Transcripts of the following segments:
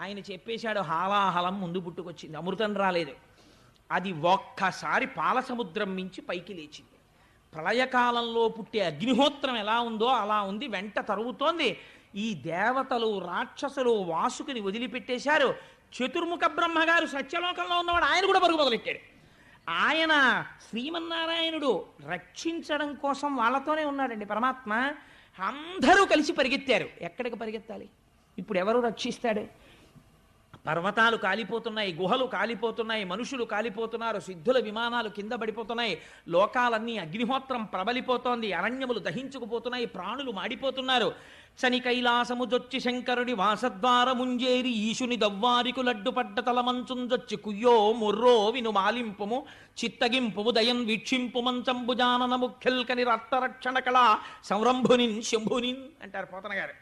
ఆయన చెప్పేశాడు హాలాహలం ముందు పుట్టుకొచ్చింది అమృతం రాలేదు. అది ఒక్కసారి పాల సముద్రం మించి పైకి లేచింది. ప్రళయకాలంలో పుట్టే అగ్నిహోత్రం ఎలా ఉందో అలా ఉంది వెంట తరుగుతోంది ఈ దేవతలు రాక్షసులు వాసుకుని వదిలిపెట్టేశారు. చతుర్ముఖ బ్రహ్మగారు సత్యలోకంలో ఉన్నవాడు ఆయన కూడా పరుగు మొదలెట్టాడు. ఆయన శ్రీమన్నారాయణుడు రక్షించడం కోసం వాళ్ళతోనే ఉన్నాడండి పరమాత్మ. అందరూ కలిసి పరిగెత్తారు. ఎక్కడికి పరిగెత్తాలి? ఇప్పుడు ఎవరు రక్షిస్తాడు? పర్వతాలు కాలిపోతున్నాయి గుహలు కాలిపోతున్నాయి మనుషులు కాలిపోతున్నారు సిద్ధుల విమానాలు కింద పడిపోతున్నాయి లోకాలన్నీ అగ్నిహోత్రం ప్రబలిపోతోంది అరణ్యములు దహించుకుపోతున్నాయి ప్రాణులు మాడిపోతున్నారు. శని కైలాసము జొచ్చి శంకరుడి వాసద్వారముంజేరి ఈశుని దవ్వారికు లడ్డుపడ్డ తలమంచుంజొచ్చి కుయ్యో ముర్రో విను మాలింపుము చిత్తగింపుము దయం వీక్షింపు మంచంబుజానన ముఖ్యల్కని రక్తరక్షణ కళ సంరంభునిన్ శంభునిన్ అంటారు పోతన గారు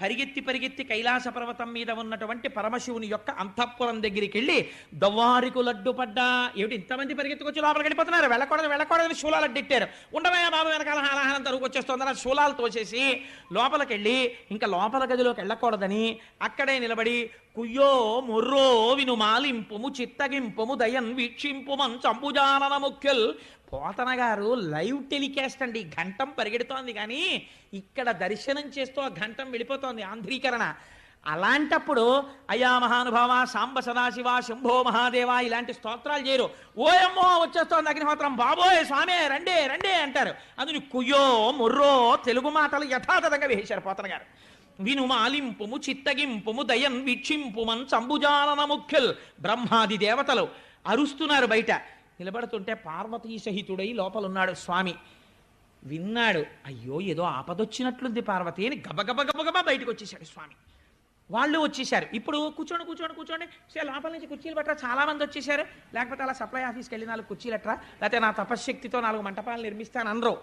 పరిగెత్తి పరిగెత్తి కైలాస పర్వతం మీద ఉన్నటువంటి పరమశివుని యొక్క అంతఃపురం దగ్గరికి వెళ్ళి దవ్వారికు లడ్డు పడ్డా. ఏమిటి ఇంతమంది పరిగెత్తుకొచ్చి లోపల గడిపోతున్నారు వెళ్ళకూడదు వెళ్ళకూడదని శూలాలు అడ్డెట్టారు. ఉండవయ్యా బాబు వెనకాల హాలాహలం తరుగు వచ్చేస్తుందని శూలాలు తోసేసి లోపలికి వెళ్ళి ఇంకా లోపల గదిలోకి వెళ్ళకూడదని అక్కడే నిలబడి కుయ్యో మొర్రో విను మాలింపుము చిత్తగింపుము దయన్ వీక్షింపు మంచంబుజానన ముఖ్యల్ పోతన గారు లైవ్ టెలికాస్ట్ అండి. ఘంటం పరిగెడుతోంది కానీ ఇక్కడ దర్శనం చేస్తూ ఆ ఘంటం వెళ్ళిపోతోంది. ఆంధ్రీకరణ. అలాంటప్పుడు అయా మహానుభావ సాంబ సదాశివ శంభో మహాదేవ ఇలాంటి స్తోత్రాలు చేయరు. ఓయమ్మో వచ్చేస్తోంది అగ్నిహోత్రం. బాబోయ్ స్వామి రండే రండే అంటారు. అందుని కుయ్యో ముర్రో తెలుగు మాటలు యథాతథంగా వేశారు పోతన గారు. విను మాలింపుము చిత్తగింపుము దయన్ వీక్షింపుమన్ సంబుజానన ముఖ్యుల్ బ్రహ్మాది దేవతలు. అరుస్తున్నారు బయట. నిలబడుతుంటే పార్వతీ సహితుడై లోపలున్నాడు స్వామి. విన్నాడు అయ్యో ఏదో ఆపదొచ్చినట్లుంది పార్వతి అని గబగబ గబగబ బయటకు వచ్చేసాడు స్వామి. వాళ్ళు వచ్చేసారు ఇప్పుడు కూర్చోండి కూర్చోండి కూర్చోండి. సరే లోపల నుంచి కుర్చీలు పట్టరా చాలా మంది వచ్చేసారు లేకపోతే అలా సప్లై ఆఫీస్కి వెళ్ళి నాలుగు కుర్చీలు ఎట్రా లేకపోతే నా తపశ్శక్తితో నాలుగు మంటపాలు నిర్మిస్తాను అనరు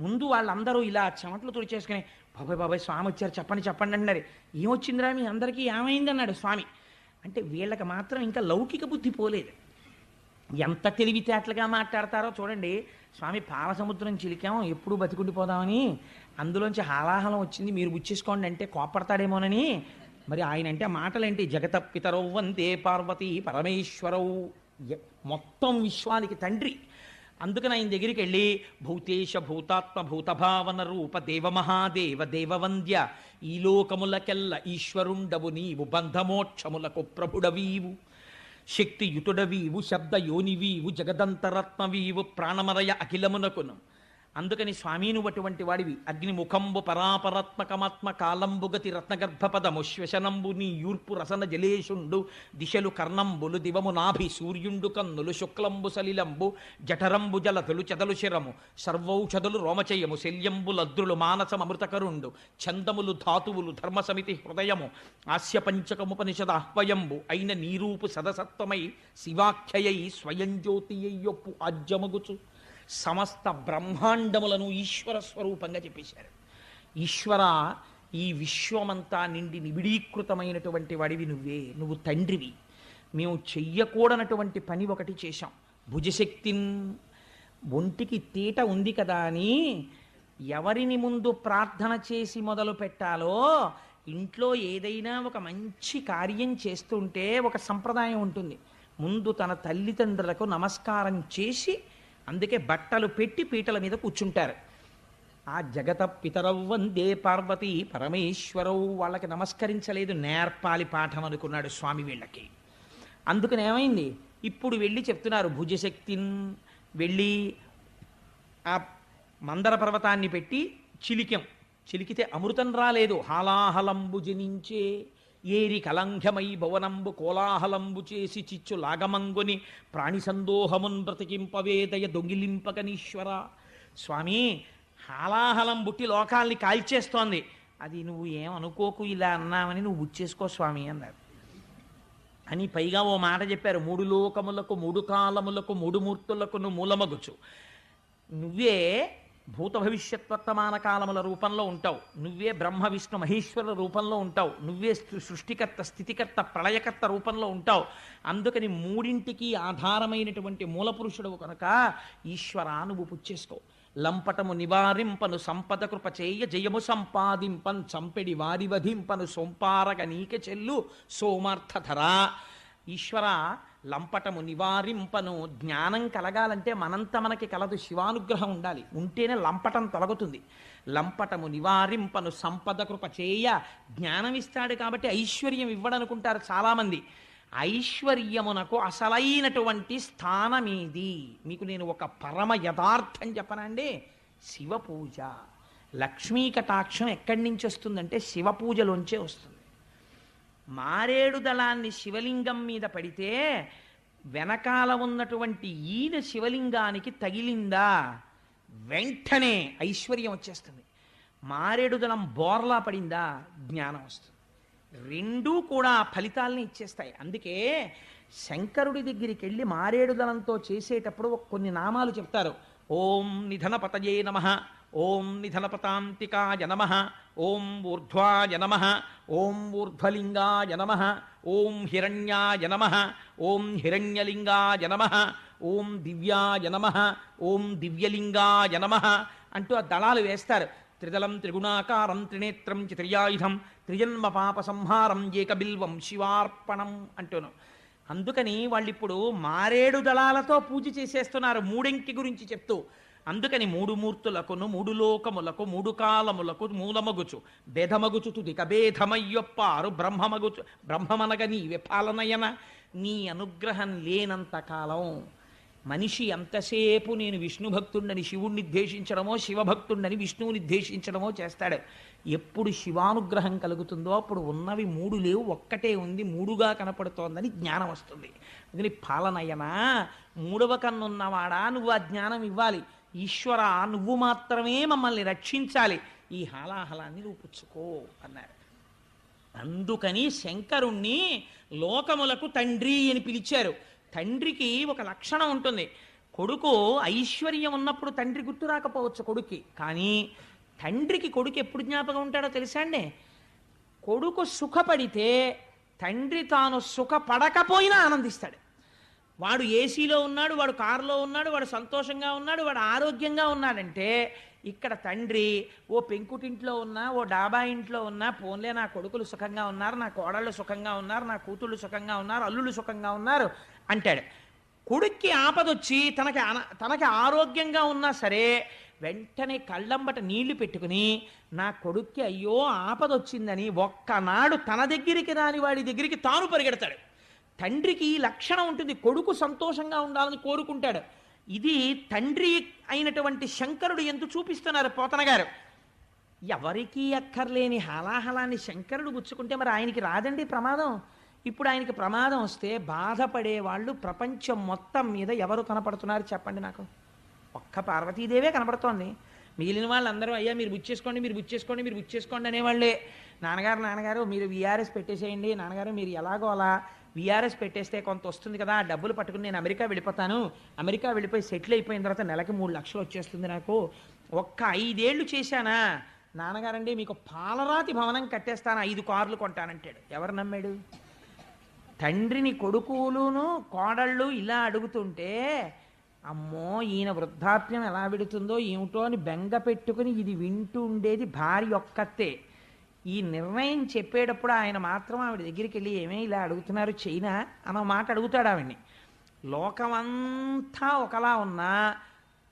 ముందు వాళ్ళందరూ ఇలా చెమట్లు తుడిచేసుకుని బాబాయ్ బాబాయ్ స్వామి వచ్చారు చెప్పండి చెప్పండి అన్నారు ఏమొచ్చిందిరా మీ అందరికీ? ఏమైంది అన్నాడు స్వామి? అంటే వీళ్ళకి మాత్రం ఇంకా లౌకిక బుద్ధి పోలేదు. ఎంత తెలివితేటలుగా మాట్లాడతారో చూడండి. స్వామి పాలసముద్రం చిలికాం ఎప్పుడు బతికుండిపోదామని అందులోంచి హాలాహలం వచ్చింది. మీరు బుచ్చేసుకోండి అంటే కోపడతాడేమోనని మరి ఆయన అంటే ఆ మాటలేంటి? జగత పితరౌ వందే పార్వతి పరమేశ్వరవు మొత్తం విశ్వానికి తండ్రి. అందుకని ఆయన దగ్గరికి వెళ్ళి భూతేశ భూతాత్మ భూతభావన రూప దేవమహాదేవ దేవవంద్య ఈ లోకములకెల్ల ఈశ్వరుండవు నీవు బంధమోక్షములకు ప్రభుడవీవు. శక్తియుతుడవీవు శబ్ద యోనివీవు జగదంతరత్నవీవు ప్రాణమరయ అఖిలమునకును. అందుకని స్వామీను అటువంటి వాడివి అగ్నిముఖంబు పరాపరాత్మకమాత్మ కాలంబుగతి రత్నగర్భపదము శ్వశనంబు నీ యూర్పు రసన జలేషుండు దిశలు కర్ణంబులు దివము నాభి సూర్యుండు కన్నులు శుక్లంబు సలిలంబు జఠరంబు జలతులు చెదలు శిరము సర్వౌషధులు రోమచయము శల్యంబులద్రులు మానసమృతకరుండు ఛందములు ధాతువులు ధర్మసమితి హృదయము ఆస్య పంచకముపనిషద ఆహ్వయంబు అయిన నీరూపు సదసత్వమై శివాఖ్యయై స్వయం జ్యోతియొప్పు ఆజ్యమగుచు. సమస్త బ్రహ్మాండములను ఈశ్వర స్వరూపంగా చెప్పేశారు. ఈశ్వర ఈ విశ్వమంతా నిండి నిబిడీకృతమైనటువంటి వాడివి నువ్వే నువ్వు తండ్రివి. మేము చెయ్యకూడనటువంటి పని ఒకటి చేశాం. భుజశక్తిన్ ఒంటికి తీట ఉంది కదా అని ఎవరిని ముందు ప్రార్థన చేసి మొదలు పెట్టాలో ఇంట్లో ఏదైనా ఒక మంచి కార్యం చేస్తుంటే ఒక సంప్రదాయం ఉంటుంది. ముందు తన తల్లిదండ్రులకు నమస్కారం చేసి అందుకే బట్టలు పెట్టి పీటల మీద కూర్చుంటారు. ఆ జగత పితరవ్ వందే పార్వతి పరమేశ్వరవు వాళ్ళకి నమస్కరించలేదు నేర్పాలి పాఠం అనుకున్నాడు స్వామి వీళ్ళకి. అందుకని ఏమైంది? ఇప్పుడు వెళ్ళి చెప్తున్నారు భుజశక్తిన్ వెళ్ళి ఆ మందర పర్వతాన్ని పెట్టి చిలికాం. చిలికితే అమృతం రాలేదు. హాలాహలంబు జనించే ఏరి కలంఘ్యమై భవనంబు కోలాహలంబు చేసి చిచ్చు లాగమంగుని ప్రాణి సందోహమున్ బ్రతికింపవేదయ దొంగిలింపకనీశ్వర. స్వామి హాలాహలం బుట్టి లోకాల్ని కాల్చేస్తోంది. అది నువ్వు ఏమనుకోకు ఇలా అన్నామని నువ్వు బుచ్చేసుకో స్వామి అన్నారు. అని పైగా ఓ మాట చెప్పారు. మూడు లోకములకు మూడు కాలములకు మూడు మూర్తులకు మూలమగుచు. నువ్వే భూత భవిష్యత్ వర్తమాన కాలముల రూపంలో ఉంటావు. నువ్వే బ్రహ్మ విష్ణు మహేశ్వర రూపంలో ఉంటావు. నువ్వే సృష్టికర్త స్థితికర్త ప్రళయకర్త రూపంలో ఉంటావు. అందుకని మూడింటికి ఆధారమైనటువంటి మూల పురుషుడు కనుక ఈశ్వర నువ్వు పుచ్చేసుకో. లంపటము నివారింపను సంపద కృప చేయ జయము సంపాదింపన్ చంపెడి వారి వధింపను సొంపారగ నీక చెల్లు సోమార్థధరా. ఈశ్వర లంపటము నివారింపను జ్ఞానం కలగాలంటే మనంత మనకి కలదు. శివానుగ్రహం ఉండాలి. ఉంటేనే లంపటం తొలగుతుంది. లంపటము నివారింపను సంపద కృప చేయ జ్ఞానం ఇస్తాడు కాబట్టి ఐశ్వర్యం ఇవ్వడనుకుంటారు చాలామంది. ఐశ్వర్యమునకు అసలైనటువంటి స్థానమేది? మీకు నేను ఒక పరమ యథార్థం చెప్పనండి. శివ పూజ లక్ష్మీ కటాక్షం ఎక్కడి నుంచి వస్తుందంటే శివ పూజలోంచే వస్తుంది. మారేడు దళాన్ని శివలింగం మీద పడితే వెనకాల ఉన్నటువంటి ఈయన శివలింగానికి తగిలిందా? వెంటనే ఐశ్వర్యం వచ్చేస్తుంది. మారేడు దళం బోర్లా పడిందా? జ్ఞానం వస్తుంది. రెండూ కూడా ఫలితాలని ఇచ్చేస్తాయి. అందుకే శంకరుడి దగ్గరికి వెళ్ళి మారేడు దళంతో చేసేటప్పుడు కొన్ని నామాలు చెప్తారు. ఓం నిధన పతయే నమ. ఓం నిధనపతాంతికాయ నమ ఓం ఊర్ధ్వాయ నమ ఓం ఊర్ధ్వలింగాయ నమ ఓం హిరణ్యాయ నమ ఓం హిరణ్యలింగాయ నమ ఓం దివ్యాయ నమ ఓం దివ్యలింగాయ నమ అంటూ ఆ దళాలు వేస్తారు. త్రిదళం త్రిగుణాకారం త్రినేత్రం చిత్రయాయుధం త్రిజన్మ పాప సంహారం ఏకబిల్వం శివార్పణం అంటూను. అందుకని వాళ్ళిప్పుడు మారేడు దళాలతో పూజ చేసేస్తున్నారు మూడెంకి గురించి చెప్తూ. అందుకని మూడు మూర్తులకును మూడు లోకములకు మూడు కాలములకు మూలమగుచు. భేదమగుచు తుదిక భేదమయ్యొప్పారు బ్రహ్మమగుచు బ్రహ్మమనగ నీవే పాలనయన నీ అనుగ్రహం లేనంత కాలం మనిషి ఎంతసేపు నేను విష్ణు భక్తుండని శివుణ్ణి ద్వేషించడమో శివభక్తుండని విష్ణువుని ద్వేషించడమో చేస్తాడు. ఎప్పుడు శివానుగ్రహం కలుగుతుందో అప్పుడు ఉన్నవి మూడు లేవు ఒక్కటే ఉంది మూడుగా కనపడుతోందని జ్ఞానం వస్తుంది. అందుకని పాలనయన మూడవ కన్నున్నవాడా నువ్వు ఆ జ్ఞానం ఇవ్వాలి. ఈశ్వర నువ్వు మాత్రమే మమ్మల్ని రక్షించాలి. ఈ హాలాహలాన్ని నువ్వు పుచ్చుకో అన్నారు. అందుకని శంకరుణ్ణి లోకములకు తండ్రి అని పిలిచారు. తండ్రికి ఒక లక్షణం ఉంటుంది. కొడుకు ఐశ్వర్యం ఉన్నప్పుడు తండ్రి గుర్తు రాకపోవచ్చు కొడుక్కి. కానీ తండ్రికి కొడుకు ఎప్పుడు జ్ఞాపకం ఉంటాడో తెలుసా అండి? కొడుకు సుఖపడితే తండ్రి తాను సుఖపడకపోయినా ఆనందిస్తాడు. వాడు ఏసీలో ఉన్నాడు వాడు కారులో ఉన్నాడు వాడు సంతోషంగా ఉన్నాడు వాడు ఆరోగ్యంగా ఉన్నాడంటే ఇక్కడ తండ్రి ఓ పెంకుటింట్లో ఉన్నా ఓ డాబా ఇంట్లో ఉన్నా పోన్లే నా కొడుకులు సుఖంగా ఉన్నారు నా కోడళ్ళు సుఖంగా ఉన్నారు నా కూతుళ్ళు సుఖంగా ఉన్నారు అల్లుళ్ళు సుఖంగా ఉన్నారు అంటాడు. కొడుక్కి ఆపదొచ్చి తనకి అన- తనకి ఆరోగ్యంగా ఉన్నా సరే వెంటనే కళ్ళంబట నీళ్ళు పెట్టుకుని నా కొడుక్కి అయ్యో ఆపదొచ్చిందని ఒక్కనాడు తన దగ్గరికి రాని వాడి దగ్గరికి తాను పరిగెడతాడు. తండ్రికి ఈ లక్షణం ఉంటుంది. కొడుకు సంతోషంగా ఉండాలని కోరుకుంటాడు. ఇది తండ్రి అయినటువంటి శంకరుడు ఎందు చూపిస్తున్నారు పోతన గారు ఎవరికీ అక్కర్లేని హలాహలాన్ని శంకరుడు గుచ్చుకుంటే మరి ఆయనకి రాదండి ప్రమాదం? ఇప్పుడు ఆయనకి ప్రమాదం వస్తే బాధపడే వాళ్ళు ప్రపంచం మొత్తం మీద ఎవరు కనపడుతున్నారు చెప్పండి నాకు? ఒక్క పార్వతీదేవే కనపడుతోంది. మిగిలిన వాళ్ళందరూ అయ్యా మీరు బుచ్చేసుకోండి మీరు బుచ్చేసుకోండి మీరు బుచ్చేసుకోండి అనేవాళ్ళే. నాన్నగారు నాన్నగారు మీరు విఆర్ఎస్ పెట్టేసేయండి. నాన్నగారు మీరు ఎలాగో అలా విఆర్ఎస్ పెట్టేస్తే కొంత వస్తుంది కదా ఆ డబ్బులు పట్టుకుని నేను అమెరికా వెళ్ళిపోతాను. అమెరికా వెళ్ళిపోయి సెటిల్ అయిపోయిన తర్వాత నెలకి మూడు లక్షలు వచ్చేస్తుంది నాకు. ఒక్క ఐదేళ్ళు చేశానా? నాన్నగారండి మీకు పాలరాతి భవనం కట్టేస్తాను ఐదు కార్లు కొంటానంటాడు. ఎవరు నమ్మాడు? తండ్రిని కొడుకులును కోడళ్ళు ఇలా అడుగుతుంటే అమ్మో ఈయన వృద్ధాప్యం ఎలా విడుతుందో ఏమిటో అని బెంగ పెట్టుకుని ఇది వింటూ ఉండేది భార్య ఒక్కతే. ఈ నిర్ణయం చెప్పేటప్పుడు ఆయన మాత్రం ఆవిడ దగ్గరికి వెళ్ళి ఏమే ఇలా అడుగుతున్నారు చైనా? అన్న మాట అడుగుతాడు ఆవిడ్ని. లోకమంతా ఒకలా ఉన్నా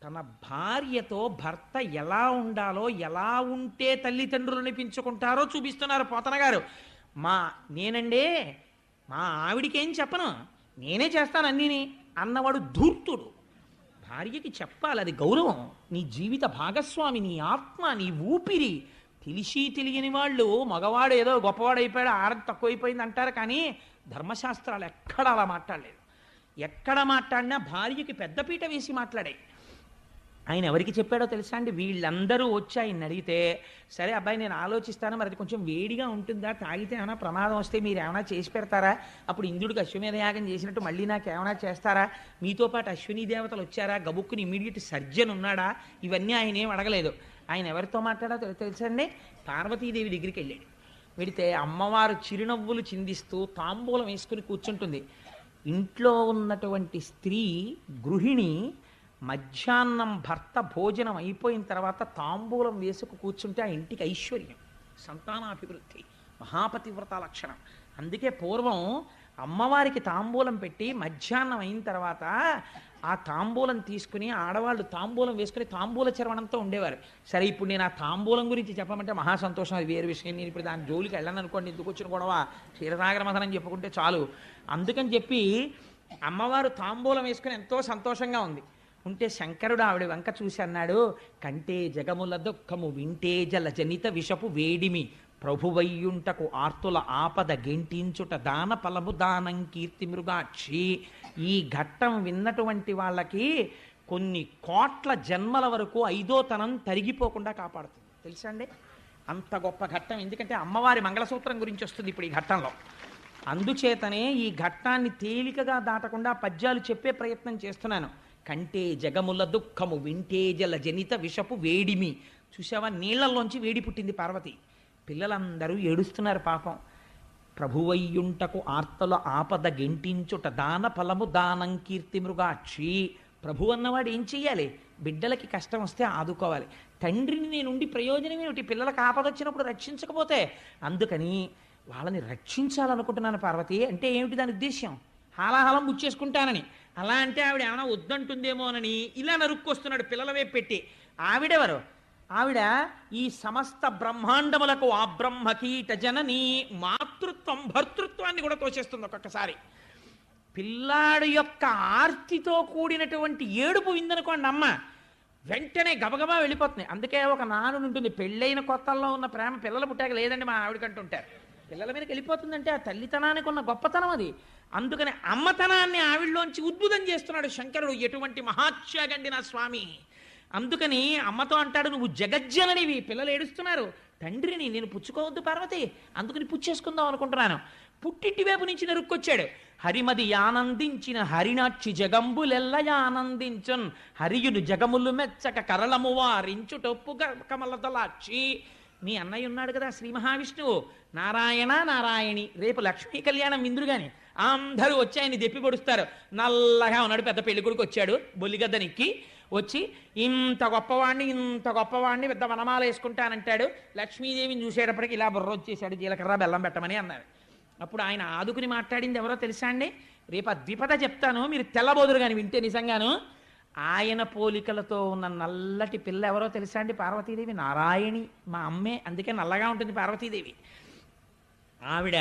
తన భార్యతో భర్త ఎలా ఉండాలో ఎలా ఉంటే తల్లిదండ్రులు అనిపించుకుంటారో చూపిస్తున్నారు పోతన గారు. మా నేనండే మా ఆవిడికేం చెప్పను. నేనే చేస్తాను అన్నీని అన్నవాడు ధూర్తుడు. భార్యకి చెప్పాలి అది గౌరవం. నీ జీవిత భాగస్వామి నీ ఆత్మ నీ ఊపిరి తెలిసి తెలియని వాళ్ళు మగవాడు ఏదో గొప్పవాడైపోయాడు ఆరం తక్కువైపోయింది అంటారు కానీ ధర్మశాస్త్రాలు ఎక్కడ అలా మాట్లాడలేదు. ఎక్కడ మాట్లాడినా భార్యకి పెద్దపీట వేసి మాట్లాడాయి. ఆయన ఎవరికి చెప్పాడో తెలుసా అండి? వీళ్ళందరూ వచ్చి ఆయన అడిగితే సరే అబ్బాయి నేను ఆలోచిస్తాను మరి అది కొంచెం వేడిగా ఉంటుందా తాగితే ఏమైనా ప్రమాదం వస్తే మీరు ఏమైనా చేసి పెడతారా? అప్పుడు ఇంద్రుడికి అశ్వమేధ యాగం చేసినట్టు మళ్ళీ నాకు ఏమైనా చేస్తారా? మీతో పాటు అశ్విని దేవతలు వచ్చారా? గబుక్కుని ఇమీడియట్ సర్జన్ ఉన్నాడా? ఇవన్నీ ఆయన ఏం అడగలేదు. ఆయన ఎవరితో మాట్లాడో తెలుసండి? పార్వతీదేవి దగ్గరికి వెళ్ళాడు. వెడితే అమ్మవారు చిరునవ్వులు చిందిస్తూ తాంబూలం వేసుకుని కూర్చుంటుంది. ఇంట్లో ఉన్నటువంటి స్త్రీ గృహిణి మధ్యాహ్నం భర్త భోజనం అయిపోయిన తర్వాత తాంబూలం వేసుకు కూర్చుంటే ఆ ఇంటికి ఐశ్వర్యం సంతానాభివృద్ధి మహాపతివ్రత లక్షణం. అందుకే పూర్వం అమ్మవారికి తాంబూలం పెట్టి మధ్యాహ్నం అయిన తర్వాత ఆ తాంబూలం తీసుకుని ఆడవాళ్ళు తాంబూలం వేసుకుని తాంబూల చర్వణంతో ఉండేవారు. సరే ఇప్పుడు నేను ఆ తాంబూలం గురించి చెప్పమంటే మహా సంతోషం. అది వేరే విషయం. నేను ఇప్పుడు దాని జోలికి వెళ్ళను అనుకోండి ఎందుకు వచ్చిన గొడవ క్షీరసాగర మథనం చెప్పుకుంటే చాలు. అందుకని చెప్పి అమ్మవారు తాంబూలం వేసుకుని ఎంతో సంతోషంగా ఉంది. ఉంటే శంకరుడు ఆవిడ వెంక చూసి అన్నాడు కంటే జగముల దుఃఖము వింటే జల జనిత విషపు వేడిమి. ప్రభువయ్యుంటకు ఆర్తుల ఆపద గెంటించుట దాన ఫలము దానం కీర్తి మృగాక్షి. ఈ ఘట్టం విన్నటువంటి వాళ్ళకి కొన్ని కోట్ల జన్మల వరకు ఐదోతనం తరిగిపోకుండా కాపాడుతుంది. తెలుసా అండి? అంత గొప్ప ఘట్టం. ఎందుకంటే అమ్మవారి మంగళసూత్రం గురించి వస్తుంది ఇప్పుడు ఈ ఘట్టంలో. అందుచేతనే ఈ ఘట్టాన్ని తేలికగా దాటకుండా పద్యాలు చెప్పే ప్రయత్నం చేస్తున్నాను. కంటే జగముల దుఃఖము వింటే జల జనిత విషపు వేడిమి. చూసావా నీళ్ళలోంచి వేడి పుట్టింది పార్వతి. పిల్లలందరూ ఏడుస్తున్నారు పాపం. ప్రభువయ్యుంటకు ఆర్తల ఆపద గెంటించుట దాన ఫలము దానం కీర్తి మృగాక్షి. ప్రభు అన్నవాడు ఏం చెయ్యాలి? బిడ్డలకి కష్టం వస్తే ఆదుకోవాలి. తండ్రిని నేనుండి ప్రయోజనం ఏమిటి? పిల్లలకు ఆపద వచ్చినప్పుడు రక్షించకపోతే? అందుకని వాళ్ళని రక్షించాలనుకుంటున్నాను పార్వతి. అంటే ఏమిటి దాని ఉద్దేశ్యం? హాలాహలం బుచ్చేసుకుంటానని. అలా అంటే ఆవిడ ఏమైనా వద్దంటుందేమోనని ఇలా నరుక్కొస్తున్నాడు పిల్లల వైపు పెట్టి. ఆవిడెవరు? ఆవిడ ఈ సమస్త బ్రహ్మాండములకు ఆ బ్రహ్మకీట జనని మాతృత్వం భర్తృత్వాన్ని కూడా తోచేస్తుంది ఒక్కొక్కసారి. పిల్లాడు యొక్క ఆర్తితో కూడినటువంటి ఏడుపు విందనుకోండి అమ్మ వెంటనే గబగబా వెళ్ళిపోతుంది. అందుకే ఒక నాను ఉంటుంది. పెళ్ళైన కొత్తల్లో ఉన్న ప్రేమ పిల్లలు పుట్టాక లేదండి మా ఆవిడకంటుంటారు పిల్లల మీదకి వెళ్ళిపోతుందంటే ఆ తల్లితనానికి ఉన్న గొప్పతనం అది. అందుకని అమ్మతనాన్ని ఆవిడలోంచి ఉద్భుతం చేస్తున్నాడు శంకరుడు. ఎటువంటి మహాత్యాగండి నా స్వామి. అందుకని అమ్మతో అంటాడు నువ్వు జగజ్జననివి పిల్లలు ఏడుస్తున్నారు. తండ్రిని నేను పుచ్చుకోవద్దు పార్వతి అందుకని పుచ్చేసుకుందాం అనుకుంటున్నాను. పుట్టింటి వైపు నుంచి నరుక్కొచ్చాడు. హరిమది ఆనందించిన హరినాక్షి జగంబులెల్ల ఆనందించున్. హరియును జగములు మెచ్చక కరళము వారించు టొప్పు కమలదలాక్షి మీ అన్నయ్య ఉన్నాడు కదా శ్రీ మహావిష్ణువు. నారాయణ నారాయణి. రేపు లక్ష్మీ కళ్యాణం ఇందురుగాని. అందరూ వచ్చి ఆయన దెప్పి పొడుస్తారు. నల్లగా ఉన్నాడు పెద్ద పెళ్ళి కొడుకు వచ్చాడు. బొల్లిగద్దనికి వచ్చి ఇంత గొప్పవాణ్ణి ఇంత గొప్పవాణ్ణి పెద్ద వనమాల వేసుకుంటానంటాడు. లక్ష్మీదేవిని చూసేటప్పటికి ఇలా బుర్ర వచ్చేసాడు జీలకర్ర బెల్లం పెట్టమని అన్నారు అప్పుడు ఆయన ఆదుకుని మాట్లాడింది ఎవరో తెలుసా అండి? రేపు ద్విపద చెప్తాను. మీరు తెల్లబోదురు కానీ వింటే నిజంగాను. ఆయన పోలికలతో ఉన్న నల్లటి పిల్ల ఎవరో తెలుసా అండి? పార్వతీదేవి. నారాయణి మా అమ్మే. అందుకే నల్లగా ఉంటుంది పార్వతీదేవి. ఆవిడ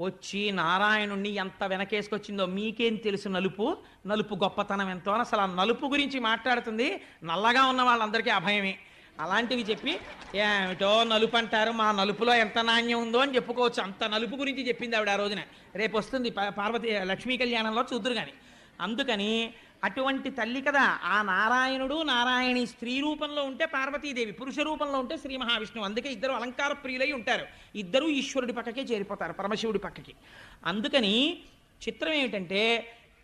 వచ్చి నారాయణుణ్ణి ఎంత వెనకేసుకొచ్చిందో మీకేం తెలుసు నలుపు? నలుపు గొప్పతనం ఎంతో? అని అసలు ఆ నలుపు గురించి మాట్లాడుతుంది. నల్లగా ఉన్న వాళ్ళందరికీ అభయమే అలాంటివి చెప్పి ఏమిటో నలుపు అంటారు మా నలుపులో ఎంత నాణ్యం ఉందో అని చెప్పుకోవచ్చు. అంత నలుపు గురించి చెప్పింది ఆవిడ ఆ రోజున. రేపు వస్తుంది పార్వతి లక్ష్మీ కళ్యాణంలో చూద్దురు కానీ అందుకని అటువంటి తల్లి కదా ఆ నారాయణుడు నారాయణి స్త్రీ రూపంలో ఉంటే పార్వతీదేవి పురుష రూపంలో ఉంటే శ్రీ మహావిష్ణువు. అందుకే ఇద్దరు అలంకార ప్రియులై ఉంటారు. ఇద్దరు ఈశ్వరుడి పక్కకే చేరిపోతారు పరమశివుడి పక్కకి. అందుకని చిత్రం ఏమిటంటే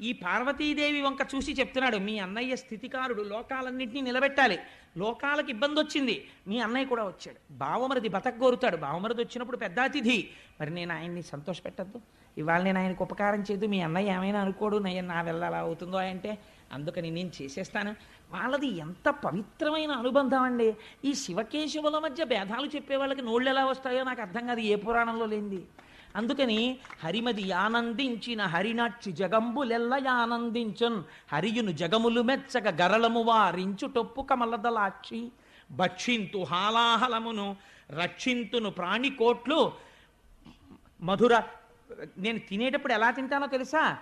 ఈ పార్వతీదేవి వంక చూసి చెప్తున్నాడు మీ అన్నయ్య స్థితికారుడు లోకాలన్నింటినీ నిలబెట్టాలి. లోకాలకు ఇబ్బంది వచ్చింది మీ అన్నయ్య కూడా వచ్చాడు. బావమరిది బతకగోరుతాడు. బావమరిది వచ్చినప్పుడు పెద్ద అతిథి మరి నేను ఆయన్ని సంతోషపెట్టద్దు. ఇవాళ నేను ఆయనకు ఉపకారం చేయదు మీ అన్నయ్య ఏమైనా అనుకోడు నయ్య నా వెళ్ళ అలా అవుతుందో అంటే అందుకని నేను చేసేస్తాను. వాళ్ళది ఎంత పవిత్రమైన అనుబంధం అండి. ఈ శివకేశవుల మధ్య భేదాలు చెప్పే వాళ్ళకి నోళ్ళు ఎలా వస్తాయో నాకు అర్థం కాదు ఏ పురాణంలో లేనిది. అందుకని హరిమది ఆనందించిన హరినాక్షి జగంబులెల్ల ఆనందించున్ హరియును జగములు మెచ్చక గరళము వారించు టొప్పు కమలదలాక్షి. భక్షింతు హాలాహలమును రక్షింతును ప్రాణికోట్లు మధుర నేను తినేటప్పుడు ఎలా తింటానో తెలుసా?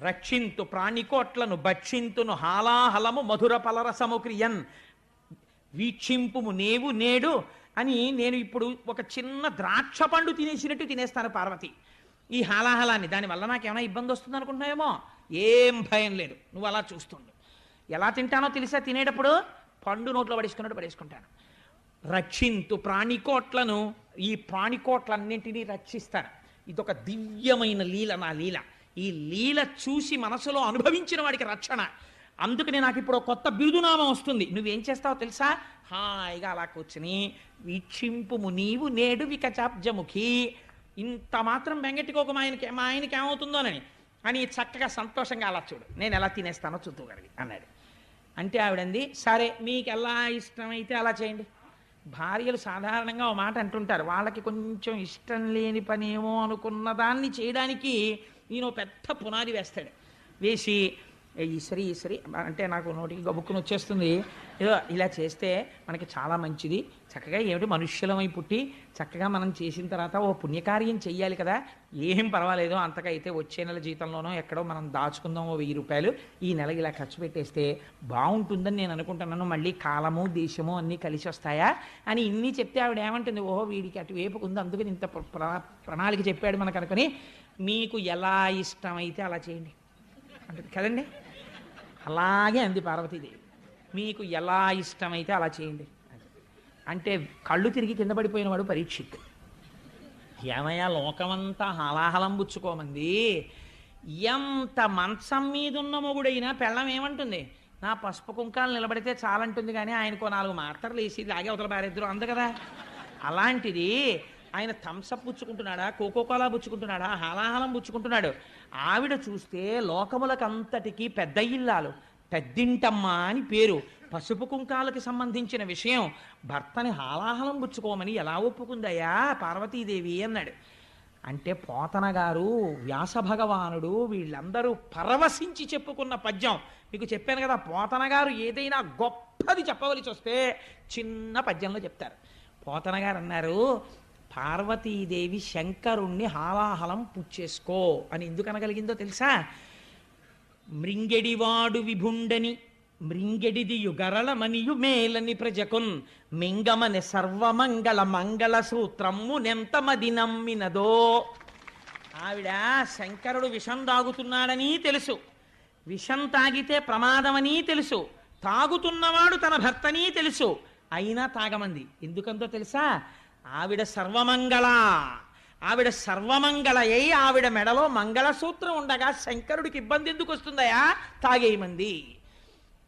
రక్షింతు ప్రాణికోట్లను భక్షింతును హాలాహలము మధుర పలరసము క్రియన్. వీక్షింపుము నేవు నేడు అని నేను ఇప్పుడు ఒక చిన్న ద్రాక్ష పండు తినేసినట్టు తినేస్తాను పార్వతి. ఈ హాలాహలాన్ని దానివల్ల నాకు ఏమైనా ఇబ్బంది వస్తుంది అనుకుంటున్నావేమో? ఏం భయం లేదు. నువ్వు అలా చూస్తుండు. ఎలా తింటానో తెలిసా? తినేటప్పుడు పండు నోట్లో పడేసుకున్నట్టు పడేసుకుంటాను. రక్షింతు ప్రాణికోట్లను ఈ ప్రాణికోట్లన్నింటినీ రక్షిస్తాను. ఇదొక దివ్యమైన లీల నా లీల. ఈ లీల చూసి మనసులో అనుభవించిన వాడికి రక్షణ. అందుకనే నాకు ఇప్పుడు కొత్త బిరుదునామం వస్తుంది. నువ్వేం చేస్తావో తెలుసా? హాయిగా అలా కూర్చుని వీక్షింపుము నీవు నేడు వికచాబ్జముఖి. ఇంత మాత్రం బెంగెట్టుకోక మా ఆయనకి మా ఆయనకి ఏమవుతుందోనని అని. చక్కగా సంతోషంగా అలా చూడు. నేను ఎలా తినేస్తానో చూద్దుగలిగి అన్నాడు. అంటే ఆవిడంది సరే మీకు ఎలా ఇష్టమైతే అలా చేయండి. భార్యలు సాధారణంగా ఓ మాట అంటుంటారు. వాళ్ళకి కొంచెం ఇష్టం లేని పని ఏమో అనుకున్న దాన్ని చేయడానికి ఈయన పెద్ద పునాది వేస్తాడు. వేసి ఈశ్వరి ఈశ్వరి అంటే నాకు నోటికి గబుక్కుని వచ్చేస్తుంది. ఏదో ఇలా చేస్తే మనకి చాలా మంచిది. చక్కగా ఏమిటి మనుష్యులమై పుట్టి చక్కగా మనం చేసిన తర్వాత ఓ పుణ్యకార్యం చెయ్యాలి కదా. ఏం పర్వాలేదు అంతగా అయితే వచ్చే నెల జీతంలోనో ఎక్కడో మనం దాచుకుందాం ఓ వెయ్యి రూపాయలు. ఈ నెల ఇలా ఖర్చు పెట్టేస్తే బాగుంటుందని నేను అనుకుంటున్నాను. మళ్ళీ కాలము దేశము అన్నీ కలిసి వస్తాయా అని ఇన్ని చెప్తే ఆవిడ ఏమంటుంది ఓహో వీడికి అటు వేపుకు ఉంది. అందుకని ఇంత ప్రణాళిక చెప్పాడు మనకు అనుకుని. మీకు ఎలా ఇష్టమైతే అలా చేయండి. అంటుంది. కదండి? అలాగే అంది పార్వతీదేవి. మీకు ఎలా ఇష్టమైతే అలా చేయండి. అంటే కళ్ళు తిరిగి కింద పడిపోయినవాడు పరీక్షిత్. ఏమయ్యా లోకమంతా హలాహలం పుచ్చుకోమంది. ఎంత మంచం మీద ఉన్న మొగుడైనా పెళ్ళం ఏమంటుంది? నా పసుపు కుంకాలు నిలబడితే చాలంటుంది కానీ ఆయనకో నాలుగు మాత్రలు వేసి లాగే అవతల బారిద్దరు అందు కదా. అలాంటిది ఆయన థమ్సప్ పుచ్చుకుంటున్నాడా? కోకోకోలా పుచ్చుకుంటున్నాడా? హాలాహలం పుచ్చుకుంటున్నాడు. ఆవిడ చూస్తే లోకములకంతటికీ పెద్ద ఇల్లాలు. పెద్దింటమ్మ అని పేరు. పసుపు కుంకాలకి సంబంధించిన విషయం. భర్తని హాలాహలం పుచ్చుకోమని ఎలా ఒప్పుకుందయ్యా? పార్వతీదేవి అన్నాడు. అంటే పోతన గారు వ్యాస భగవానుడు వీళ్ళందరూ పరవశించి చెప్పుకున్న పద్యం. మీకు చెప్పాను కదా పోతన గారు ఏదైనా గొప్పది చెప్పవలసి వస్తే చిన్న పద్యంలో చెప్తారు. పోతన గారు అన్నారు పార్వతీదేవి శంకరుణ్ణి హాలాహలం పుచ్చేసుకో అని ఎందుకు అనగలిగిందో తెలుసా? మృంగెడివాడు విభుండని మృంగెడిదియు గరళమనియు మేలని ప్రజకున్ మింగమని సర్వమంగళ మంగళ సూత్రము నెంతమది నమ్మినదో. ఆవిడ శంకరుడు విషం తాగుతున్నాడని తెలుసు. విషం తాగితే ప్రమాదమని తెలుసు. తాగుతున్నవాడు తన భర్తని తెలుసు. అయినా తాగమంది. ఎందుకంతో తెలుసా? ఆవిడ సర్వమంగళ. ఆవిడ సర్వమంగళ. అయి ఆవిడ మెడలో మంగళసూత్రం ఉండగా శంకరుడికి ఇబ్బంది ఎందుకు వస్తుందయా తాగేయమంది.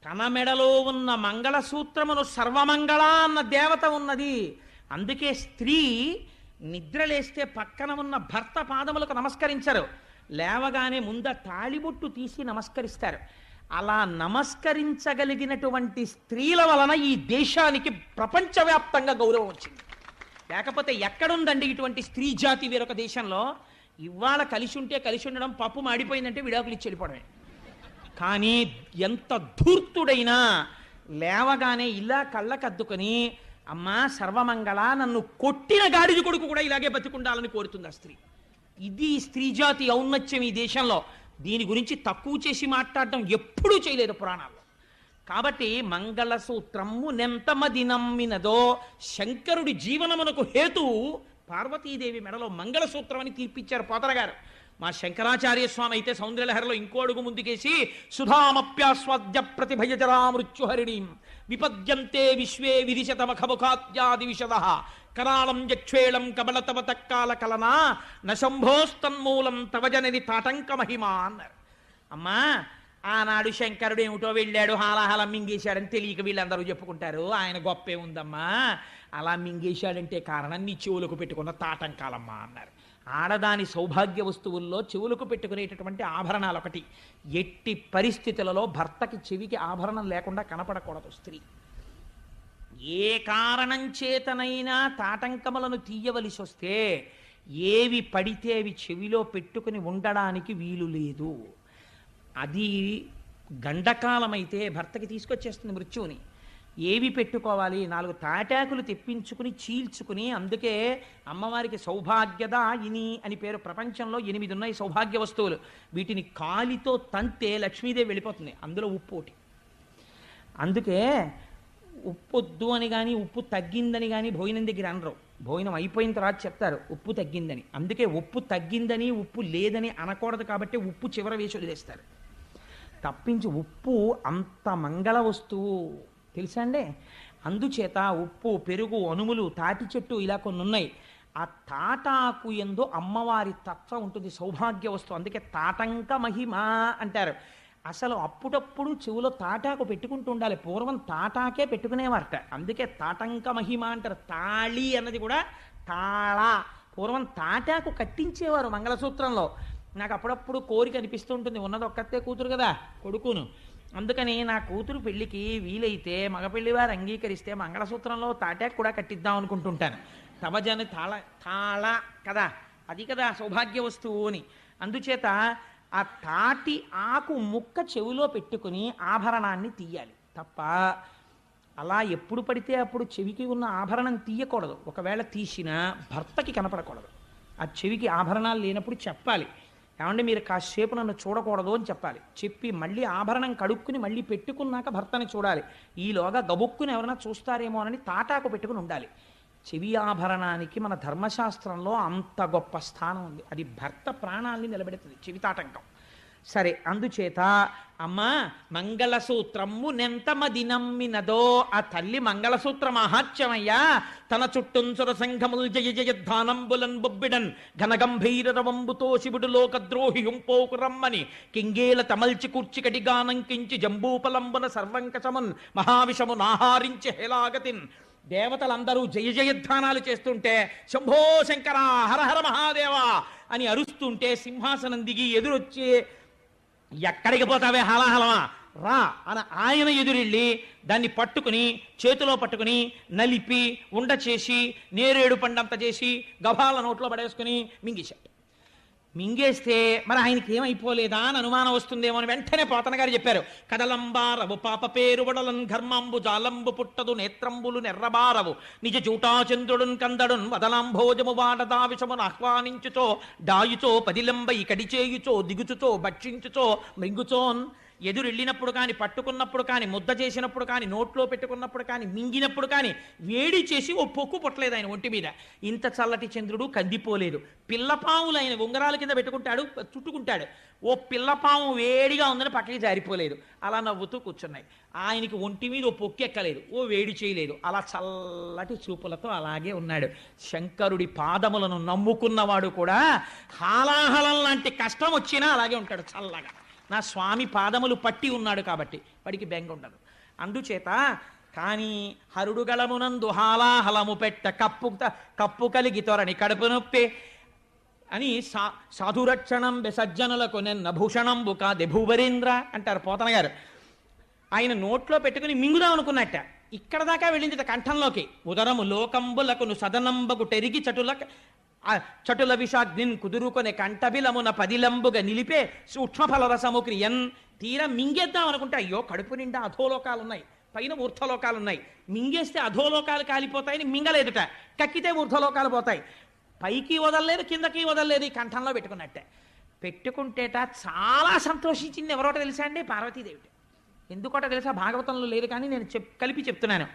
తన మెడలో ఉన్న మంగళసూత్రమును సర్వమంగళ అన్న దేవత ఉన్నది. అందుకే స్త్రీ నిద్రలేస్తే పక్కన ఉన్న భర్త పాదములకు నమస్కరించరు. లేవగానే ముంద తాళిబొట్టు తీసి నమస్కరిస్తారు. అలా నమస్కరించగలిగినటువంటి స్త్రీల వలన ఈ దేశానికి ప్రపంచవ్యాప్తంగా గౌరవం వచ్చింది. లేకపోతే ఎక్కడుందండి ఇటువంటి స్త్రీ జాతి వేరొక దేశంలో? ఇవాళ కలిసి ఉంటే కలిసి ఉండడం పప్పు మాడిపోయిందంటే విడాకులు ఇచ్చి వెళ్ళిపోవడమే. కానీ ఎంత ధూర్తుడైనా లేవగానే ఇలా కళ్ళకద్దుకొని అమ్మా సర్వమంగళ నన్ను కొట్టిన గాడిద కొడుకు కూడా ఇలాగే బతికుండాలని కోరుతుంది ఆ స్త్రీ. ఇది స్త్రీ జాతి ఔన్నత్యం ఈ దేశంలో. దీని గురించి తక్కువ చేసి మాట్లాడటం ఎప్పుడూ చేయలేదు పురాణాలు. కాబట్టి మంగళసూత్రము నెంతమది నమ్మినదో శంకరుడి జీవనమునకు హేతు పార్వతీదేవి మెడలో మంగళసూత్రం అని తీర్పిచ్చారు పోతన గారు. మా శంకరాచార్య స్వామి అయితే సౌందర్యలహరిలో ఇంకో అడుగు ముందుకేసి సుధామప్యాస్వాద్య ప్రతిభయజరా మృత్యుహరిణీం విపద్యంతే విశ్వే విదిశతమఖముఖాద్యాది విశద కరాళం యక్షేళం కమలతవ తక్కాల కలనా నశంభోస్తన్మూలం తవజనని తాటంక మహిమ అన్నారు. అమ్మా ఆనాడు శంకరుడు ఏమిటో వెళ్ళాడు హాలాహలం మింగేశాడని తెలియక వీళ్ళందరూ చెప్పుకుంటారు. ఆయన గొప్పే ఉందమ్మా. అలా మింగేశాడంటే కారణం నీ చెవులకు పెట్టుకున్న తాటంకాలమ్మా అన్నారు. ఆడదాని సౌభాగ్య వస్తువుల్లో చెవులకు పెట్టుకునేటటువంటి ఆభరణాలు ఒకటి ఎట్టి పరిస్థితులలో భర్తకి చెవికి ఆభరణం లేకుండా కనపడకూడదు స్త్రీ. ఏ కారణం చేతనైనా తాటంకములను తీయవలసి వస్తే ఏవి పడితే అవి చెవిలో పెట్టుకుని ఉండడానికి వీలు లేదు. అది గండకాలమైతే భర్తకి తీసుకొచ్చేస్తుంది మృత్యువుని. ఏవి పెట్టుకోవాలి? నాలుగు తాటాకులు తెప్పించుకుని చీల్చుకుని అందుకే అమ్మవారికి సౌభాగ్యద ఇని అని పేరు ప్రపంచంలో ఎనిమిది ఉన్నాయి సౌభాగ్య వస్తువులు. వీటిని కాలితో తంతే లక్ష్మీదేవి వెళ్ళిపోతుంది. అందులో ఉప్పు ఒకటి. అందుకే ఉప్పు వద్దు అని కానీ ఉప్పు తగ్గిందని కానీ భోజనం దగ్గర అనరు. భోజనం అయిపోయిన తర్వాత చెప్తారు ఉప్పు తగ్గిందని. అందుకే ఉప్పు తగ్గిందని ఉప్పు లేదని అనకూడదు కాబట్టి ఉప్పు చివర వేసి వదిలేస్తారు. తప్పించి ఉప్పు అంత మంగళ వస్తువు. తెలుసా అండి? అందుచేత ఉప్పు పెరుగు అనుములు తాటి చెట్టు ఇలా కొన్ని ఉన్నాయి ఆ తాటాకు ఎందు అమ్మవారి తత్వం ఉంటుంది సౌభాగ్య వస్తువు. అందుకే తాటంక మహిమ అంటారు. అసలు అప్పుడప్పుడు చెవులో తాటాకు పెట్టుకుంటూ ఉండాలి. పూర్వం తాటాకే పెట్టుకునేవారట. అందుకే తాటంక మహిమ అంటారు. తాళి అన్నది కూడా తాళ. పూర్వం తాటాకు కట్టించేవారు మంగళసూత్రంలో. నాకు అప్పుడప్పుడు కోరిక అనిపిస్తూ ఉంటుంది ఉన్నది ఒక్కతే కూతురు కదా కొడుకును. అందుకని నా కూతురు పెళ్ళికి వీలైతే మగపెళ్ళి వారు అంగీకరిస్తే మంగళసూత్రంలో తాటాక్ కూడా కట్టిద్దాం అనుకుంటుంటాను. తమజని తాళ తాళ కదా అది కదా సౌభాగ్య వస్తువు అని. అందుచేత ఆ తాటి ఆకు ముక్క చెవిలో పెట్టుకుని ఆభరణాన్ని తీయాలి. తప్ప అలా ఎప్పుడు పడితే అప్పుడు చెవికి ఉన్న ఆభరణం తీయకూడదు. ఒకవేళ తీసినా భర్తకి కనపడకూడదు. ఆ చెవికి ఆభరణాలు లేనప్పుడు చెప్పాలి. ఏమంటే మీరు కాసేపు నన్ను చూడకూడదు అని చెప్పాలి. చెప్పి మళ్ళీ ఆభరణం కడుక్కుని మళ్ళీ పెట్టుకున్నాక భర్తని చూడాలి. ఈలోగా గబుక్కుని ఎవరైనా చూస్తారేమోనని తాటాకు పెట్టుకుని ఉండాలి. చెవి ఆభరణానికి మన ధర్మశాస్త్రంలో అంత గొప్ప స్థానం ఉంది. అది భర్త ప్రాణాల్ని నిలబెడుతుంది చెవితాటంకం. సరే అందుచేత అమ్మ మంగళసూత్రము నెంతమది నమ్మినదో ఆ తల్లి మంగళసూత్ర మహాత్యమయ్యా తన చుట్టుంచుర సంఘముల్ జయ జయద్ధానంబులన్ బొబ్బిడన్ ఘనగంభీరరవంబుతో శివుడు లోకద్రోహి హుంపోకు రమ్మని. కింగేల తమల్చి కూర్చి కడిగానంకించి జంబూపలంబున సర్వంకచమున్ మహావిషము నాహారించి హేలాగతిన్ దేవతలందరూ జయ జయధ్వానాలు చేస్తుంటే శంభో శంకర హర మహాదేవ అని అరుస్తుంటే సింహాసనం దిగి ఎదురొచ్చే ఎక్కడికి పోతావే హలాహలమా రా అని ఆయన ఎదురెళ్ళి దాన్ని పట్టుకుని చేతిలో పట్టుకుని నలిపి ఉండ చేసి నేరేడు పండంత చేసి గభాల నోట్లో పడేసుకుని మింగేశాడు. మింగేస్తే మరి ఆయనకి ఏమైపోలేదా అని అనుమానం వస్తుందేమో అని వెంటనే పోతన గారు చెప్పారు. కదలంబారవు పాప పేరు వడలం ఘర్మాంబు జాలంబు పుట్టదు నేత్రంబులు నెర్రబారవు. నిజ జూటాచంద్రుడున్ కందడున్ వదలాంభోజము వాడదా విషమును ఆహ్వానించుచో డాయుచో పదిలంబై కడిచేయుచో దిగుచుచో భక్షించుచో మృంగుచోన్ ఎదురెళ్ళినప్పుడు కానీ పట్టుకున్నప్పుడు కానీ ముద్ద చేసినప్పుడు కానీ నోట్లో పెట్టుకున్నప్పుడు కానీ మింగినప్పుడు కానీ వేడి చేసి ఓ పొక్కు పుట్టలేదు ఆయన ఒంటి మీద. ఇంత చల్లటి చంద్రుడు కందిపోలేదు. పిల్లపాములు ఆయన ఉంగరాల కింద పెట్టుకుంటాడు చుట్టుకుంటాడు. ఓ పిల్లపాము వేడిగా ఉందని పక్కకి జారిపోలేదు. అలా నవ్వుతూ కూర్చున్నాయి. ఆయనకి ఒంటి మీద ఓ పొక్కు ఎక్కలేదు. ఓ వేడి చేయలేదు. అలా చల్లటి చూపులతో అలాగే ఉన్నాడు. శంకరుడి పాదములను నమ్ముకున్నవాడు కూడా హాలాహలం లాంటి కష్టం వచ్చినా అలాగే ఉంటాడు చల్లగా. నా స్వామి పాదములు పట్టి ఉన్నాడు కాబట్టి వాడికి బెంగ ఉండదు. అందుచేత కానీ హరుడు గలమునందు హాలాహలము పెట్ట కప్పు కప్పు కలిగి తొరని కడుపు నొప్పి అని సా సాధురక్షణం సజ్జనులకు నిన్న భూషణంబు కాదే భూవరీంద్ర అంటారు పోతన గారు. ఆయన నోట్లో పెట్టుకుని మింగుదాం అనుకున్నట్ట. ఇక్కడ దాకా వెళ్ళింది కంఠంలోకి. ఉదరము లోకంబులకును సదనంబకు టెరిగి చటుల ఆ చటుల విషాగ్నిన్ కుదురుకొని కంఠబిలమున పదిలంబుగా నిలిపే సూక్ష్మఫలరసము క్రియన్ తీర మింగేద్దాం అనుకుంటే అయ్యో కడుపు నిండా అధోలోకాలు ఉన్నాయి పైన ఊర్ధలోకాలు ఉన్నాయి మింగేస్తే అధోలోకాలు కాలిపోతాయని మింగలేదుట. కక్కితే ఊర్ధలోకాలు పోతాయి. పైకి వదలలేదు కిందకి వదలలేదు ఈ కంఠంలో పెట్టుకున్నట్టే. పెట్టుకుంటేట చాలా సంతోషించింది ఎవరోట తెలుసా అండి? పార్వతీదేవిటి. ఎందుకోట తెలుసా? భాగవతంలో లేదు కానీ నేను చెప్ కలిపి చెప్తున్నాను.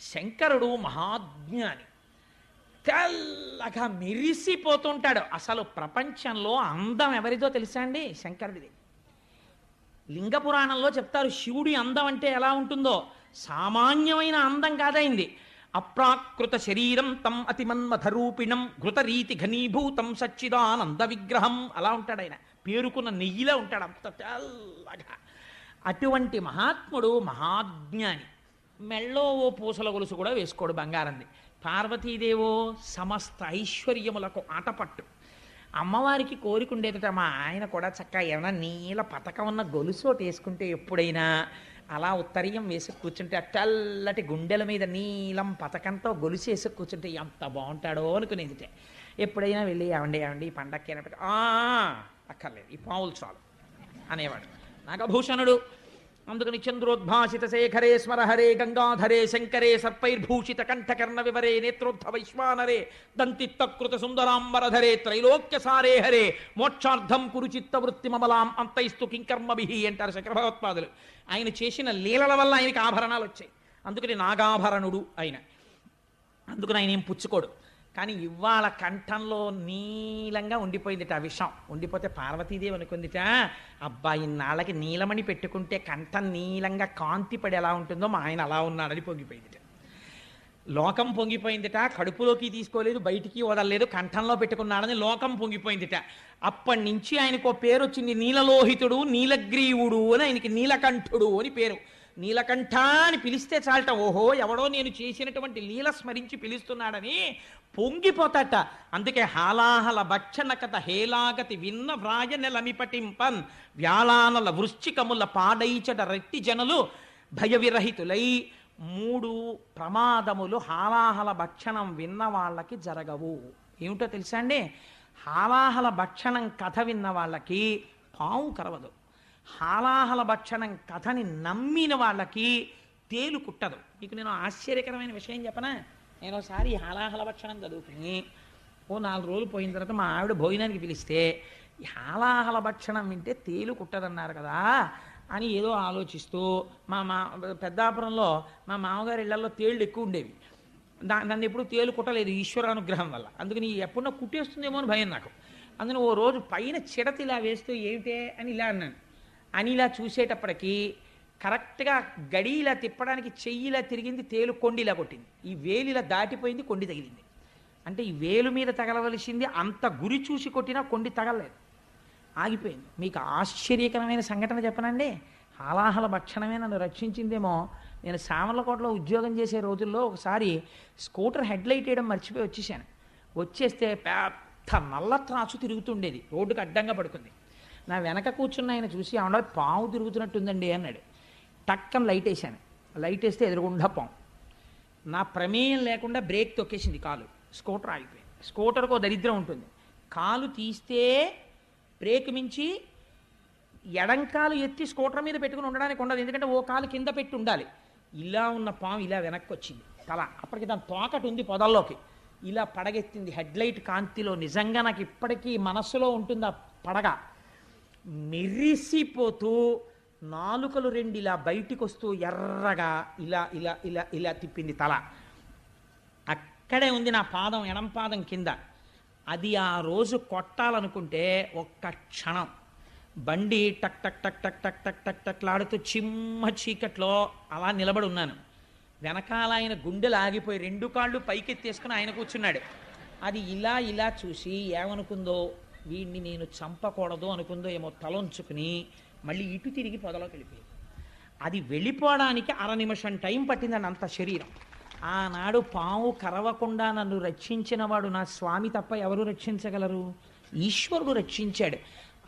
శంకరుడు మహాజ్ఞాని. తెల్లగా మెరిసిపోతుంటాడు. అసలు ప్రపంచంలో అందం ఎవరిదో తెలుసా అండి? శంకరుడిది. లింగ పురాణంలో చెప్తారు శివుడి అందం అంటే ఎలా ఉంటుందో? సామాన్యమైన అందం కాదైంది. అప్రాకృత శరీరం తం అతిమన్మథరూపిణం ఘృతరీతి ఘనీభూతం సచ్చిదానంద విగ్రహం అలా ఉంటాడు ఆయన. పేరుకున్న నెయ్యిలా ఉంటాడు అంత తెల్లగా. అటువంటి మహాత్ముడు మహాజ్ఞాని. మెళ్ళో ఓ పూసల గొలుసు కూడా వేసుకోడు బంగారంది. పార్వతీదేవో సమస్త ఐశ్వర్యములకు ఆటపట్టు. అమ్మవారికి కోరిక ఉండేదట మా ఆయన కూడా చక్కగా ఏమైనా నీల పతకం ఉన్న గొలుసు వేసుకుంటే ఎప్పుడైనా అలా ఉత్తరీయం వేసి కూర్చుంటే తెల్లటి గుండెల మీద నీలం పతకంతో గొలుసు వేసి కూర్చుంటే ఎంత బాగుంటాడో అనుకునేదిటే. ఎప్పుడైనా వెళ్ళి ఏమండి ఏమండి ఈ పండక్కి అక్కర్లేదు. ఈ పావులు చాలు అనేవాడు. నాగభూషణుడు అందుకని చంద్రోద్భాసిత శేఖరే స్మరహరే గంగాధరే శంకరే సర్పైర్భూషిత కంఠకర్ణ వివరే నేత్రోద్ధ వైశ్వానరే దంతిత్తకృత సుందరాంబరధరే త్రైలోక్య సారే హరే మోక్షార్థం కురు చిత్త వృత్తి మమలాం అంతైస్తు కింకర్మభిహి అంటారు శంకర భగవత్పాదులు ఆయన చేసిన లీలల వల్ల ఆయనకి ఆభరణాలు వచ్చాయి. అందుకని నాగాభరణుడు ఆయన. అందుకని ఆయన ఏం పుచ్చుకోడు. కానీ ఇవాళ కంఠంలో నీలంగా ఉండిపోయిందిట ఆ విషం. ఉండిపోతే పార్వతీదేవి అనుకుందిట అబ్బాయి నాళ్ళకి నీలమణి పెట్టుకుంటే కంఠం నీలంగా కాంతి పడి ఎలా ఉంటుందో మా ఆయన అలా ఉన్నాడని పొంగిపోయిందిట. లోకం పొంగిపోయిందిట కడుపులోకి తీసుకోలేదు బయటికి వదలలేదు కంఠంలో పెట్టుకున్నాడని లోకం పొంగిపోయిందిట. అప్పటి నుంచి ఆయనకు పేరు వచ్చింది నీలలోహితుడు నీలగ్రీవుడు అని ఆయనకి నీలకంఠుడు అని పేరు. నీలకంఠ అని పిలిస్తే చాలట ఓహో ఎవడో నేను చేసినటువంటి లీల స్మరించి పిలుస్తున్నాడని పొంగిపోతాట. అందుకే హాలాహల భక్షణ కథ హేలాగతి విన్న వ్రాయ నెలమిపటింపన్ వ్యాళానల వృశ్చికముల పాడైచట రెట్టి జనులు భయవిరహితులై మూడు ప్రమాదములు హాలాహల భక్షణం విన్న వాళ్ళకి జరగవు. ఏమిటో తెలుసా అండి? హాలాహల భక్షణం కథ విన్న వాళ్ళకి పాము కరవదు. హాలాహల భక్షణం కథని నమ్మిన వాళ్ళకి తేలు కుట్టదు. మీకు నేను ఆశ్చర్యకరమైన విషయం చెప్పనా? నేను ఒకసారి హాలాహల భక్షణం చదువుకుని ఓ నాలుగు రోజులు పోయిన తర్వాత మా ఆవిడ భోజనానికి పిలిస్తే హాలాహల భక్షణం వింటే తేలు కుట్టదన్నారు కదా అని ఏదో ఆలోచిస్తూ మా మా పెద్దాపురంలో మా మామగారి ఇళ్ళలో తేళ్ళు ఎక్కువ ఉండేవి. దా నన్ను ఎప్పుడు తేలు కుట్టలేదు ఈశ్వరానుగ్రహం వల్ల. అందుకని ఎప్పుడన్నా కుట్టేస్తుందేమో అని భయం నాకు. అందుకని ఓ రోజు పైన చిడత ఇలా వేస్తూ ఏమిటే అని ఇలా అన్నాను. అని ఇలా చూసేటప్పటికీ కరెక్ట్గా గడి ఇలా తిప్పడానికి చెయ్యిలా తిరిగింది తేలు కొండిలా కొట్టింది. ఈ వేలిలా దాటిపోయింది కొండి తగిలింది. అంటే ఈ వేలు మీద తగలవలసింది అంత గురి చూసి కొట్టినా కొండి తగలలేదు. ఆగిపోయింది. మీకు ఆశ్చర్యకరమైన సంఘటన చెప్పనండి. హాలాహల భక్షణమే నన్ను రక్షించిందేమో. నేను సామర్లకోటలో ఉద్యోగం చేసే రోజుల్లో ఒకసారి స్కూటర్ హెడ్లైట్ వేయడం మర్చిపోయి వచ్చేసాను. వచ్చేస్తే పెద్ద నల్ల త్రాసు తిరుగుతుండేది. రోడ్డుకి అడ్డంగా పడుకుంది. నా వెనక కూర్చున్న ఆయన చూసి ఆవిడ పాము తిరుగుతున్నట్టుందండి అన్నాడు. టక్కన లైట్ వేసాను లైట్ వేస్తే ఎదురుగుండా పాం నా ప్రమేయం లేకుండా బ్రేక్ తొక్కేసింది కాలు. స్కూటర్ ఆగిపోయింది. స్కూటర్కు దరిద్రం ఉంటుంది. కాలు తీస్తే బ్రేక్ మించి ఎడంకాలు ఎత్తి స్కూటర్ మీద పెట్టుకుని ఉండడానికి ఉండదు. ఎందుకంటే ఓ కాలు కింద పెట్టి ఉండాలి. ఇలా ఉన్న పాము ఇలా వెనక్కి వచ్చింది తల. అప్పటికి దాని తోకటి ఉంది పొదల్లోకి. ఇలా పడగెత్తింది. హెడ్లైట్ కాంతిలో నిజంగా నాకు ఇప్పటికీ మనస్సులో ఉంటుంది ఆ పడగ. మెరిసిపోతూ నాలుకలు రెండు ఇలా బయటికి వస్తూ ఎర్రగా ఇలా ఇలా ఇలా ఇలా తిప్పింది తల. అక్కడే ఉంది నా పాదం ఎడం పాదం కింద. అది ఆ రోజు కొట్టాలనుకుంటే ఒక్క క్షణం. బండి టక్ టక్ టక్ టక్ టక్ టక్ టక్ టక్లాడుతూ చిమ్మ చీకట్లో అలా నిలబడి ఉన్నాను. వెనకాల ఆయన గుండెలు ఆగిపోయి రెండు కాళ్ళు పైకెత్తేసుకుని ఆయన కూర్చున్నాడు. అది ఇలా ఇలా చూసి ఏమనుకుందో వీడిని నేను చంపకూడదు అనుకుందో ఏమో తలొంచుకుని మళ్ళీ ఇటు తిరిగి పొదలోకి వెళ్ళిపోయింది. అది వెళ్ళిపోవడానికి అర నిమిషం టైం పట్టిందని అంత శరీరం. ఆనాడు పాము కరవకుండా నన్ను రక్షించిన వాడు నా స్వామి తప్ప ఎవరు రక్షించగలరు? ఈశ్వరుడు రక్షించాడు.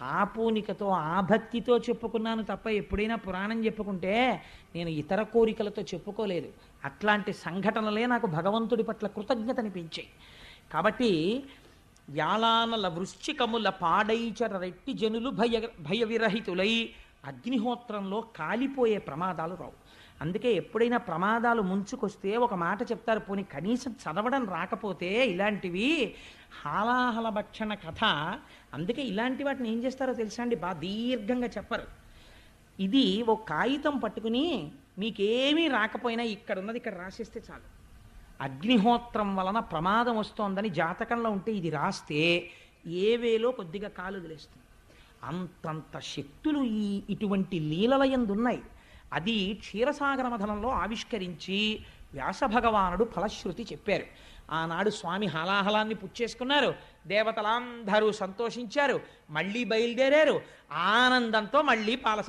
ఆ పూనికతో ఆ భక్తితో చెప్పుకున్నాను తప్ప ఎప్పుడైనా పురాణం చెప్పుకుంటే నేను ఇతర కోరికలతో చెప్పుకోలేదు. అట్లాంటి సంఘటనలే నాకు భగవంతుడి పట్ల కృతజ్ఞతని పెంచాయి కాబట్టి వ్యాళానల వృశ్చికముల పాడైచర రెట్టి జనులు భయ భయ విరహితులై అగ్నిహోత్రంలో కాలిపోయే ప్రమాదాలు రావు. అందుకే ఎప్పుడైనా ప్రమాదాలు ముంచుకొస్తే ఒక మాట చెప్తారు పోనీ కనీసం చదవడం రాకపోతే ఇలాంటివి హాలాహల భక్షణ కథ. అందుకే ఇలాంటి వాటిని ఏం చేస్తారో తెలుసా అండి? బాగా దీర్ఘంగా చెప్పరు. ఇది ఒక కాగితం పట్టుకుని మీకేమీ రాకపోయినా ఇక్కడ ఉన్నది ఇక్కడ రాసేస్తే చాలు. అగ్నిహోత్రం వలన ప్రమాదం వస్తోందని జాతకంలో ఉంటే ఇది రాస్తే ఏ వేలో కొద్దిగా కాలు వదిలేస్తుంది. అంతంత శక్తులు ఈ ఇటువంటి లీలలయందున్నాయి అది క్షీరసాగర మథనంలో ఆవిష్కరించి వ్యాస భగవానుడు ఫలశ్రుతి చెప్పారు. ఆనాడు స్వామి హలాహలాన్ని పుచ్చేసుకున్నారు దేవతలందరూ సంతోషించారు. మళ్ళీ బయలుదేరారు. ఆనందంతో మళ్ళీ పాలసం